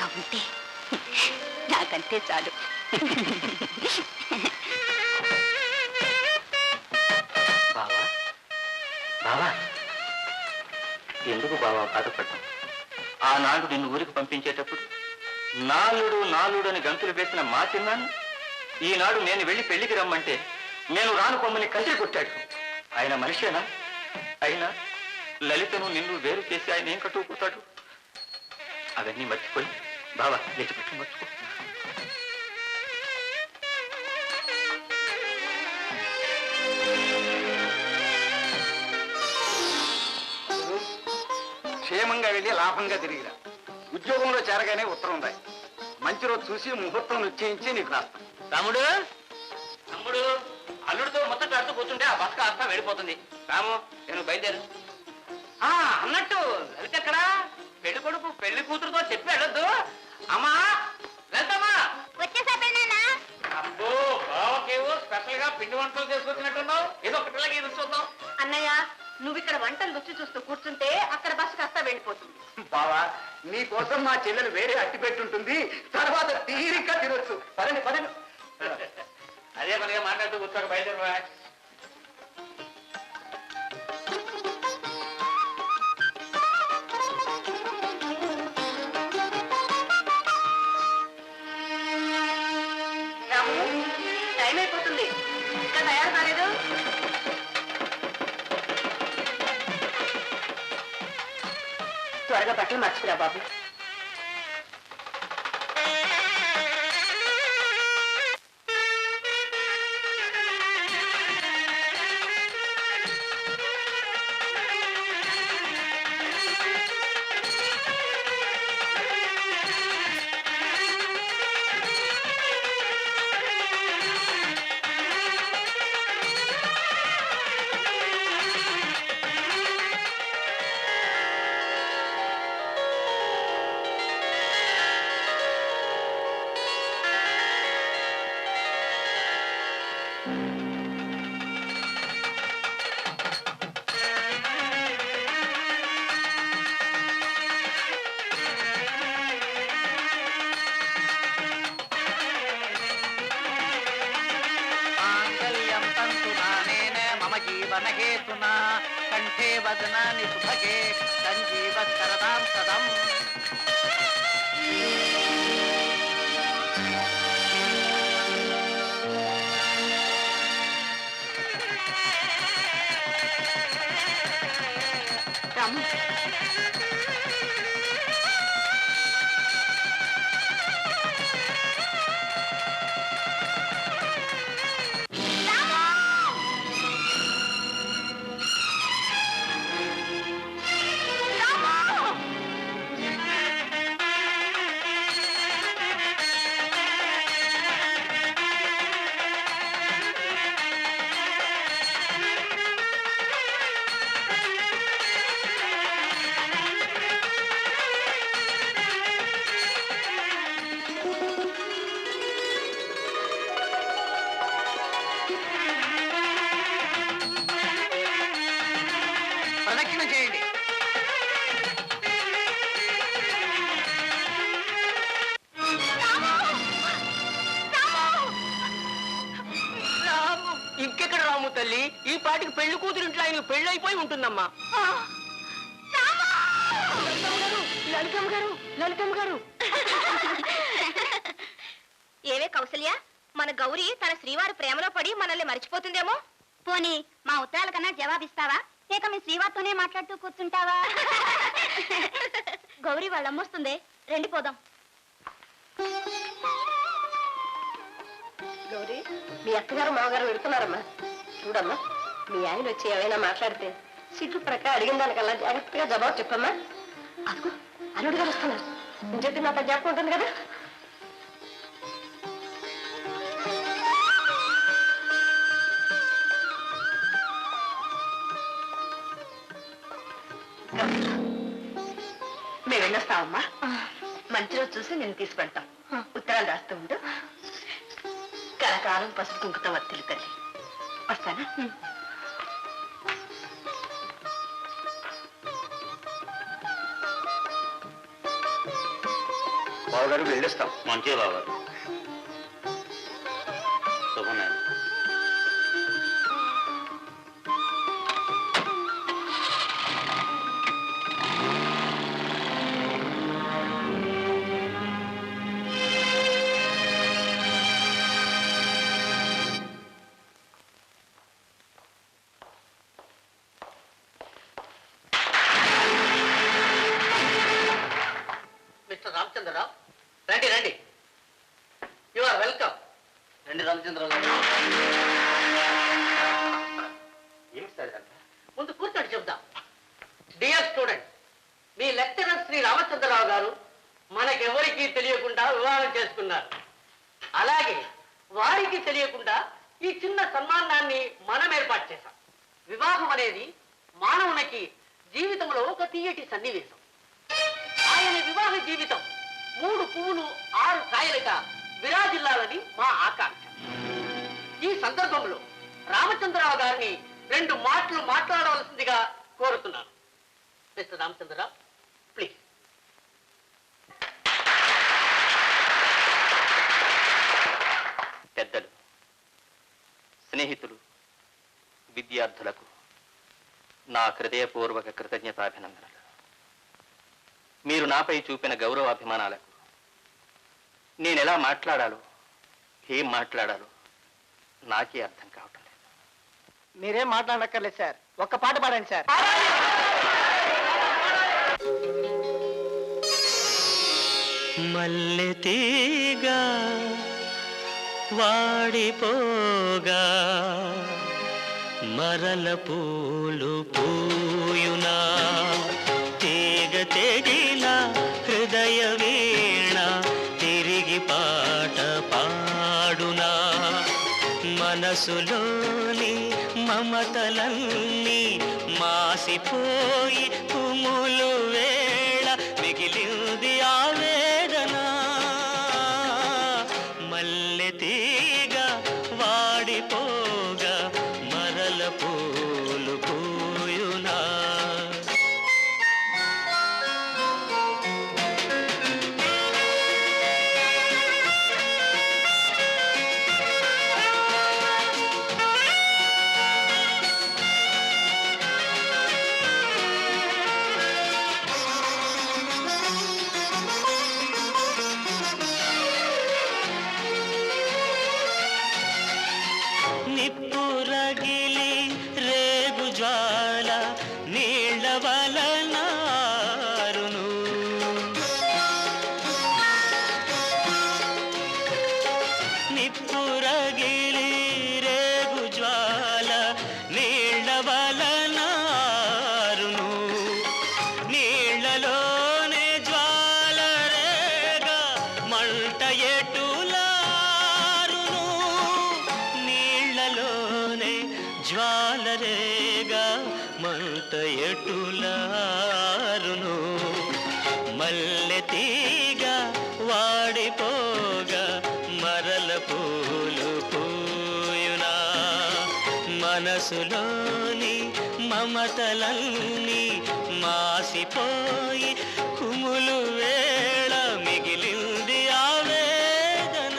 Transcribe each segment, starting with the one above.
సుఖంగా ఉంటే నాకంతే చాలు. బావా? బావా? ఎందుకు బావా బాధపడ్డాం ఆనాడు నిన్ను ఊరికి పంపించేటప్పుడు నాలుడు నాలుడు అని గంతులు వేసిన మా చిన్నాను ఈనాడు నేను వెళ్ళి పెళ్ళికి రమ్మంటే నేను రాను కొమ్మని కసిరి కొట్టాడు. ఆయన మనిషేనా? అయినా లలితను నిన్ను వేరు చేసి ఆయన ఏం కట్టుకుపోతాడు అవన్నీ మర్చిపోయి బావా లేచిపెట్టి మర్చిపో. క్షేమంగా వెళ్ళి లాభంగా తిరిగిరా. ఉద్యోగంలో చేరగానే ఉత్తరం రాయి. మంచి రోజు చూసి ముహూర్తం నిశ్చయించి నీకు రాస్తాం. రాముడు? తమ్ముడు అల్లుడితో మొత్తం కడుతూ కూర్చుంటే ఆ బస్క అంతా వెళ్ళిపోతుంది. రాము నేను బయలుదేరు. ఆ, అన్నట్టు లలిత ఎక్కడా? వంటలు చేసుకొచ్చినట్టున్నావు? ఏదో ఒకటి ఇలాగే ఇది చూద్దాం. అన్నయ్య నువ్వు ఇక్కడ వంటలు రుచి చూస్తూ కూర్చుంటే అక్కడ బస్సు కాస్త వెళ్ళిపోతుంది. బావా నీ కోసం మా చెల్లెలు వేరే అట్టి పెట్టుంటుంది. తర్వాత తీరిగ్గా తినొచ్చు. పదండి పదండి. అదే పనిగా మాట్లాడుతూ కూర్చోక బయలుదేరు త్వరగా బట్టలు మర్చిపోరా బాబు. మమ కంఠే వదనాని సుభగే సంజీవ సరదాం సదం రాము కూతురు ఇంట్లో ఆయన పెళ్ళి అయిపోయి ఉంటుందమ్మా లలితమ్మ గారు లలితమ్మ గారు. ఏవే కౌసల్య మన గౌరి తన శ్రీవారి ప్రేమలో పడి మనల్ని మర్చిపోతుందేమో? పోనీ మా ఉత్తరాల కన్నా జవాబిస్తావా? లేక మీ శ్రీవారితోనే మాట్లాడుతూ కూర్చుంటావా? గౌరీ వాళ్ళు అమ్మొస్తుంది రండి పోదాం. గౌరీ మీ అత్తగారు మామగారు వెళుతున్నారమ్మా. చూడమ్మా. మీ ఆయన వచ్చి ఏమైనా మాట్లాడితే ప్రక్క అడిగిన దానికల్లా జాగ్రత్తగా జవాబు చెప్పమ్మా. అదిగో అల్లుడు గారు వస్తున్నారు. నేను చెప్పి నాతో జ్ఞాపకం ఉంటుంది కదా? మేము వెళ్ళొస్తామమ్మా మంచి రోజు చూసి నేను తీసుకెళ్తాం. ఉత్తరాలు రాస్తూ ఉండు. కలకాలం పసుపు కుంకుతో వర్తిల్లు తల్లి. వస్తానా? బావగారు వెళ్ళిస్తాం. మంచి బాగారు రండి రామచంద్రరావు గారు. ఏమిటి సార్ ఇదంతా? ముందు కూర్చొని చెప్దాం. డియర్ స్టూడెంట్ మీ లెక్చరర్ శ్రీ రామచంద్రరావు గారు మనకెవరికీ తెలియకుండా వివాహం చేసుకున్నారు. అలాగే వారికి తెలియకుండా ఈ చిన్న సన్మానాన్ని మనం ఏర్పాటు చేశాం. వివాహం అనేది మానవునికి జీవితంలో ఒక తీయటి సన్నివేశం. ఆయన వివాహ జీవితం. మూడు పువ్వులు ఆరు కాయలుగా విరాజిల్లాలని మా ఆకాంక్ష. ఈ సందర్భంలో రామచంద్రరావు గారిని రెండు మాటలు మాట్లాడవలసిందిగా కోరుతున్నాను. Mister Ramachandra Rao please. పెద్దలు స్నేహితులు విద్యార్థులకు నా హృదయపూర్వక కృతజ్ఞతాభినందనలు. మీరు నాపై చూపిన గౌరవాభిమానాలకు నేనెలా మాట్లాడాలో ఏం మాట్లాడాలో నాకే అర్థం కావటం లేదు. మీరేం మాట్లాడక్కర్లేదు సార్. ఒక్క పాట పాడండి సార్. మల్లె తీగ వాడిపోగా మరల పూలు పూయునా. మనసులోని మమతలన్నీ మాసిపోయి కుములో விழிப்புறகிலே తీగ వాడిపోగా మరల పూలు పూయునా. మనసులోని మమతలన్నీ మాసిపోయి కుములు వేళ మిగిలింది ఆవేదన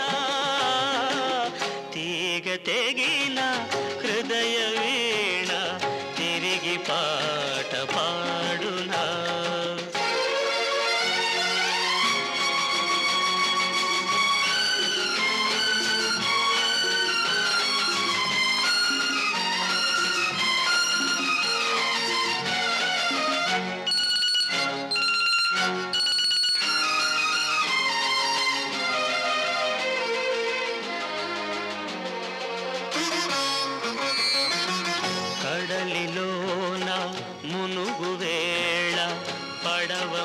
తీగ తెగినా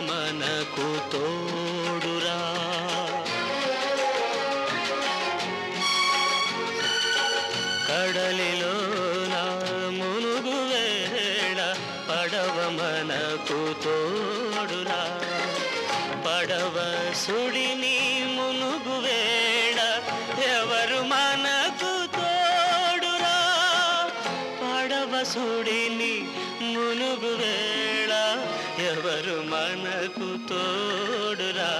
మనకు తోడురా కడలిలోన మునుగు వేళ పడవ మనకు తోడురా పడవ సుడిని మునుగు వేళ ఎవరు మనకు తోడురా పడవ సుడిని వేళ ఎవరు మనకు తోడురా